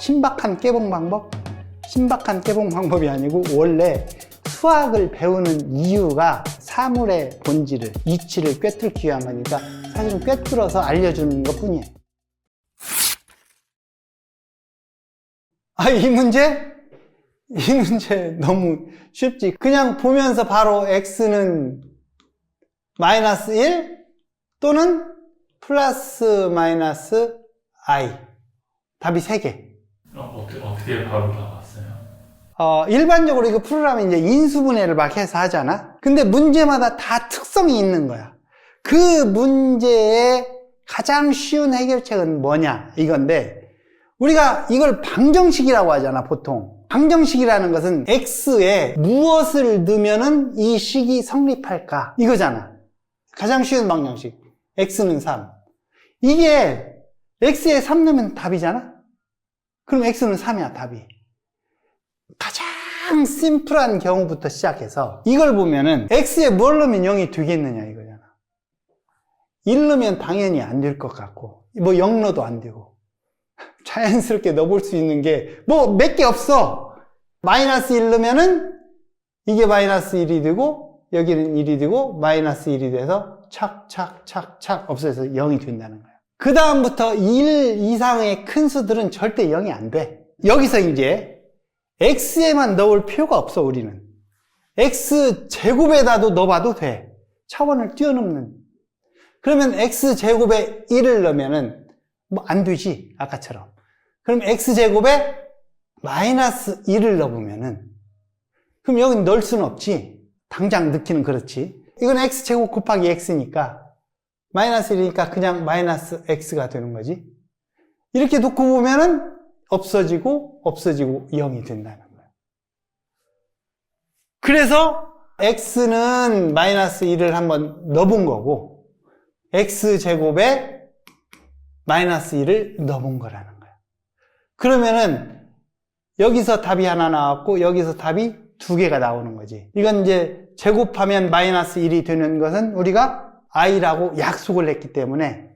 신박한 깨봉 방법? 신박한 깨봉 방법이 아니고 원래 수학을 배우는 이유가 사물의 본질을, 이치를 꿰뚫기 위한 거니까 사실은 꿰뚫어서 알려주는 것 뿐이에요. 아, 이 문제? 이 문제 너무 쉽지. 그냥 보면서 바로 x는 마이너스 1 또는 플러스 마이너스 i. 답이 3개. 어, 어떻게, 바로 나왔어요? 어, 일반적으로 이거 풀으려면 이제 인수분해를 막 해서 하잖아? 근데 문제마다 다 특성이 있는 거야. 그 문제의 가장 쉬운 해결책은 뭐냐? 이건데, 우리가 이걸 방정식이라고 하잖아, 보통. 방정식이라는 것은 x에 무엇을 넣으면은 이 식이 성립할까? 이거잖아. 가장 쉬운 방정식. x는 3. 이게 x에 3 넣으면 답이잖아? 그럼 x는 3이야, 답이. 가장 심플한 경우부터 시작해서 이걸 보면은 x에 뭘 넣으면 0이 되겠느냐 이거잖아. 1 넣으면 당연히 안 될 것 같고 뭐 0 넣어도 안 되고 자연스럽게 넣어볼 수 있는 게 뭐 몇 개 없어. 마이너스 1 넣으면은 이게 마이너스 1이 되고 여기는 1이 되고 마이너스 1이 돼서 착착착착 없어져서 0이 된다는 거야. 그 다음부터 1 이상의 큰 수들은 절대 0이 안 돼. 여기서 이제 x에만 넣을 필요가 없어 우리는. X 제곱에다도 넣어봐도 돼. 차원을 뛰어넘는. 그러면 x 제곱에 1을 넣으면은 뭐 안 되지 아까처럼. 그럼 x 제곱에 마이너스 1을 넣어보면은. 그럼 여기 넣을 수는 없지. 당장 넣기는 그렇지. 이건 x 제곱 곱하기 x니까 마이너스 1이니까 그냥 마이너스 x가 되는 거지 이렇게 놓고 보면은 없어지고 없어지고 0이 된다는 거예요. 그래서 x는 마이너스 1을 한번 넣어본 거고 x 제곱에 마이너스 1을 넣어본 거라는 거예요. 그러면은 여기서 답이 하나 나왔고 여기서 답이 두 개가 나오는 거지. 이건 이제 제곱하면 마이너스 1이 되는 것은 우리가 i라고 약속을 했기 때문에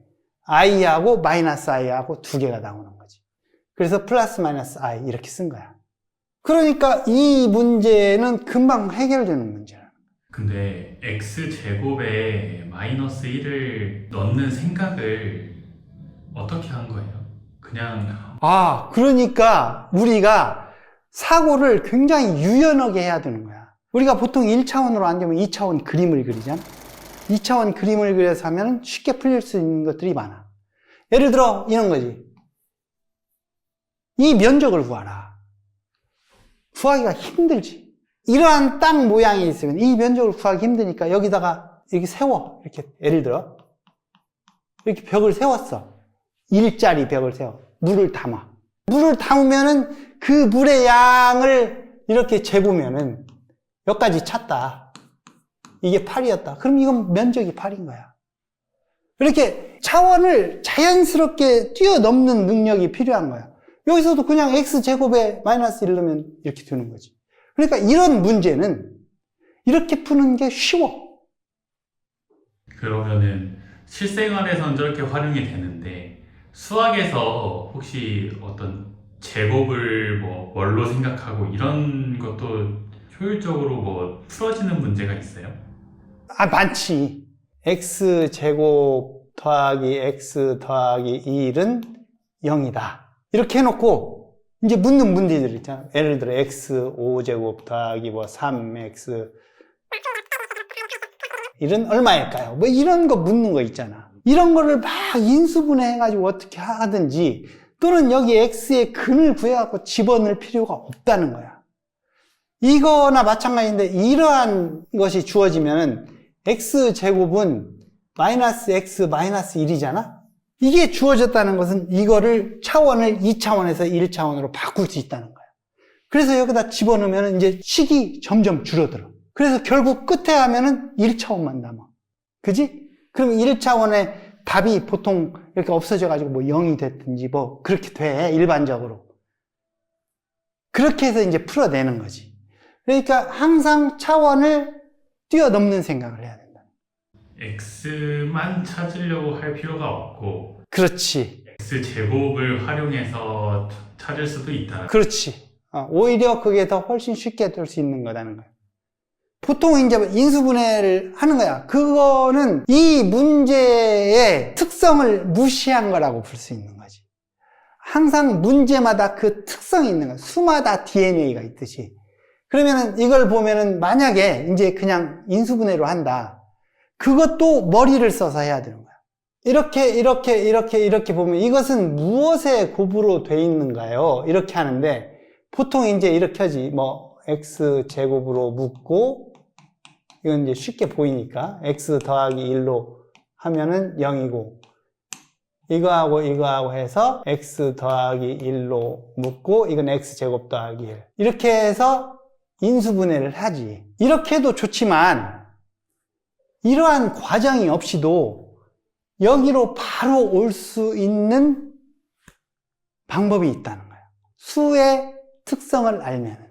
i하고 마이너스 i하고 두 개가 나오는 거지. 그래서 플러스 마이너스 i 이렇게 쓴 거야. 그러니까 이 문제는 금방 해결되는 문제야. 근데 x제곱에 마이너스 1을 넣는 생각을 어떻게 한 거예요? 그냥 아, 그러니까 우리가 사고를 굉장히 유연하게 해야 되는 거야. 우리가 보통 1차원으로 안 되면 2차원 그림을 그리잖아. 2차원 그림을 그려서 하면 쉽게 풀릴 수 있는 것들이 많아. 예를 들어 이런 거지. 이 면적을 구하라. 구하기가 힘들지. 이러한 땅 모양이 있으면 이 면적을 구하기 힘드니까 여기다가 이렇게 세워. 이렇게 예를 들어 이렇게 벽을 세웠어. 일자리 벽을 세워. 물을 담아. 물을 담으면은 그 물의 양을 이렇게 재보면은 여기까지 찼다. 이게 8이었다. 그럼 이건 면적이 8인 거야. 이렇게 차원을 자연스럽게 뛰어넘는 능력이 필요한 거야. 여기서도 그냥 x제곱에 마이너스 1 넣으면 이렇게 되는 거지. 그러니까 이런 문제는 이렇게 푸는 게 쉬워. 그러면은 실생활에선 저렇게 활용이 되는데 수학에서 혹시 어떤 제곱을 뭐 뭘로 생각하고 이런 것도 효율적으로 뭐 풀어지는 문제가 있어요? 아, 많지. x제곱 더하기 x 더하기 1은 0이다. 이렇게 해놓고, 이제 묻는 문제들 있잖아. 예를 들어, x 5제곱 더하기 뭐 3x 1은 얼마일까요? 뭐 이런 거 묻는 거 있잖아. 이런 거를 막 인수분해 해가지고 어떻게 하든지, 또는 여기 x의 근을 구해갖고 집어넣을 필요가 없다는 거야. 이거나 마찬가지인데, 이러한 것이 주어지면은, x제곱은 마이너스 x 마이너스 1이잖아? 이게 주어졌다는 것은 이거를 차원을 2차원에서 1차원으로 바꿀 수 있다는 거야. 그래서 여기다 집어넣으면 이제 식이 점점 줄어들어. 그래서 결국 끝에 하면은 1차원만 남아. 그지? 그럼 1차원의 답이 보통 이렇게 없어져가지고 뭐 0이 됐든지 뭐 그렇게 돼. 일반적으로. 그렇게 해서 이제 풀어내는 거지. 그러니까 항상 차원을 뛰어넘는 생각을 해야 된다. x만 찾으려고 할 필요가 없고 그렇지. X 제곱을 활용해서 찾을 수도 있다. 그렇지. 어, 오히려 그게 더 훨씬 쉽게 될 수 있는 거라는 거야. 보통 이제 인수분해를 하는 거야. 그거는 이 문제의 특성을 무시한 거라고 볼 수 있는 거지. 항상 문제마다 그 특성이 있는 거야. 수마다 DNA가 있듯이. 그러면은 이걸 보면은 만약에 이제 그냥 인수분해로 한다. 그것도 머리를 써서 해야 되는 거야. 이렇게, 이렇게, 이렇게, 이렇게 보면 이것은 무엇의 곱으로 돼 있는가요? 이렇게 하는데 보통 이제 이렇게 하지. 뭐, x 제곱으로 묶고, 이건 이제 쉽게 보이니까, x 더하기 1로 하면은 0이고, 이거하고 이거하고 해서 x 더하기 1로 묶고, 이건 x 제곱 더하기 1. 이렇게 해서 인수분해를 하지. 이렇게 해도 좋지만, 이러한 과정이 없이도 여기로 바로 올 수 있는 방법이 있다는 거예요. 수의 특성을 알면.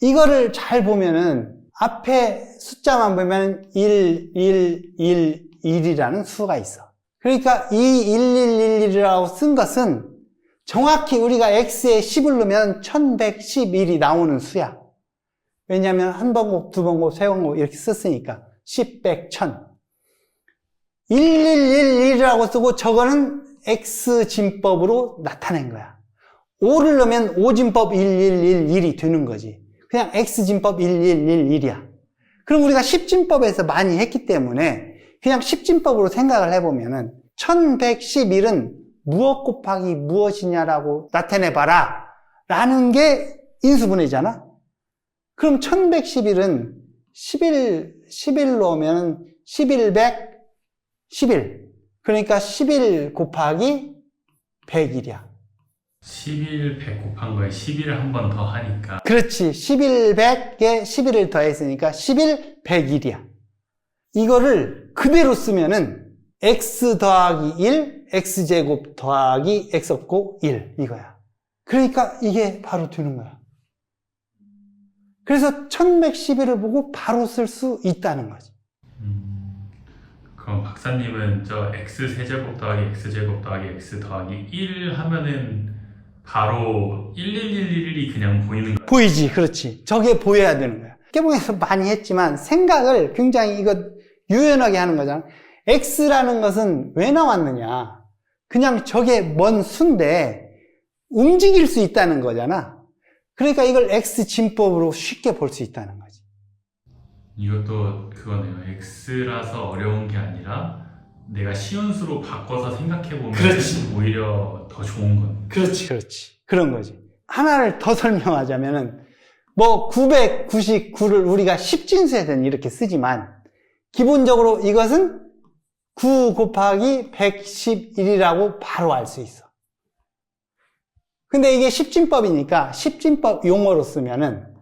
이거를 잘 보면은 앞에 숫자만 보면 1, 1, 1, 1이라는 수가 있어. 그러니까 이 1111이라고 쓴 것은 정확히 우리가 x에 10을 넣으면 1111이 나오는 수야. 왜냐하면 한 번곱, 두 번곱, 세 번곱 이렇게 썼으니까 10, 100, 1000. 1111이라고 쓰고 저거는 x 진법으로 나타낸 거야. 5를 넣으면 5진법 1111이 되는 거지. 그냥 x 진법 1111이야. 그럼 우리가 10진법에서 많이 했기 때문에 그냥 10진법으로 생각을 해보면은 1111은 무엇 곱하기 무엇이냐라고 나타내봐라. 라는 게 인수분해잖아. 그럼 1111은 11, 11 넣으면 1100, 11. 그러니까 11 곱하기 100일이야. 11, 100 곱한 거에 11을 한 번 더 하니까 그렇지. 11, 100에 11을 더했으니까 11, 101이야. 이거를 그대로 쓰면은 x 더하기 1, x제곱 더하기 x 없고 1 이거야. 그러니까 이게 바로 되는 거야. 그래서 1111을 보고 바로 쓸 수 있다는 거지. 음, 그럼 박사님은 저 x 세제곱 더하기 x 제곱 더하기 x 더하기 1 하면은 바로 1111이 그냥 보이는 거예요. 보이지, 그렇지. 저게 보여야 되는 거야. 깨봉에서 많이 했지만 생각을 굉장히 이거 유연하게 하는 거잖아. X라는 것은 왜 나왔느냐? 그냥 저게 먼 수인데 움직일 수 있다는 거잖아. 그러니까 이걸 X 진법으로 쉽게 볼 수 있다는 거지. 이것도 그거네요. x라서 어려운 게 아니라 내가 쉬운 수로 바꿔서 생각해 보면 그렇지. 오히려 더 좋은 건. 그렇지, 그렇지. 그런 거지. 하나를 더 설명하자면은, 뭐, 999를 우리가 10진수에서는 이렇게 쓰지만, 기본적으로 이것은 9 곱하기 111이라고 바로 알 수 있어. 근데 이게 10진법이니까 10진법 용어로 쓰면은,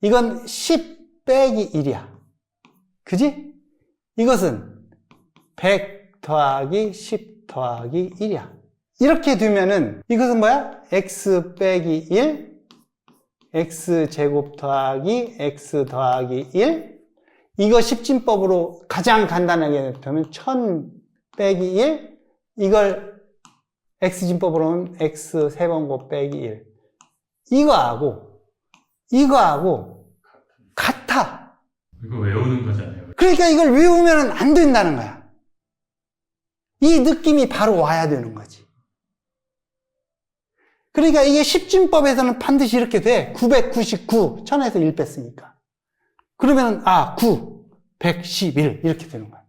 이건 10 빼기 1이야. 그지? 이것은 100 더하기 10 더하기 1이야. 이렇게 두면은 이것은 뭐야? x 빼기 1 x 제곱 더하기 x 더하기 1 이거 십진법으로 가장 간단하게 되면 1000 빼기 1 이걸 x진법으로 하면 x 세 번 곱 빼기 1 이거하고 이거하고 같아 이거 외우는 거잖아요. 그러니까 이걸 외우면 안 된다는 거야 이 느낌이 바로 와야 되는 거지 그러니까 이게 십진법에서는 반드시 이렇게 돼. 999, 1000에서 1 뺐으니까. 그러면 아, 9, 111 이렇게 되는 거야.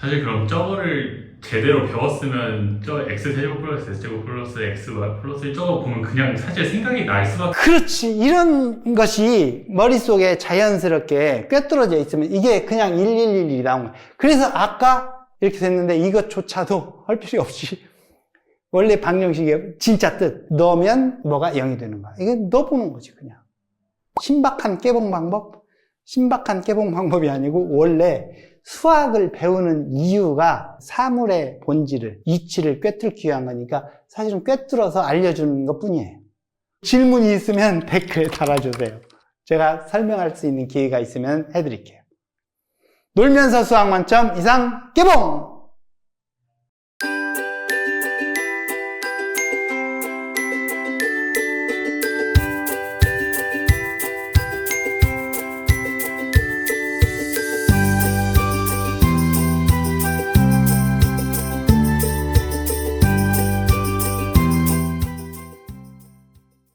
사실 그럼 저거를 제대로 배웠으면 저 x 세제곱 플러스 x 제곱 플러스 x 플러스 저거 보면 그냥 사실 생각이 날 수밖에 그렇지. 이런 것이 머릿속에 자연스럽게 꿰뚫어져 있으면 이게 그냥 111이 나온 거야. 그래서 아까 이렇게 됐는데 이것조차도 할 필요 없이 원래 방정식의 진짜 뜻 넣으면 뭐가 0이 되는 거야. 이게 넣어보는 거지 그냥. 신박한 깨봉 방법? 신박한 깨봉 방법이 아니고 원래 수학을 배우는 이유가 사물의 본질을, 이치를 꿰뚫기 위한 거니까 사실은 꿰뚫어서 알려주는 것 뿐이에요. 질문이 있으면 댓글에 달아주세요. 제가 설명할 수 있는 기회가 있으면 해드릴게요. 놀면서 수학 만점 이상 깨봉!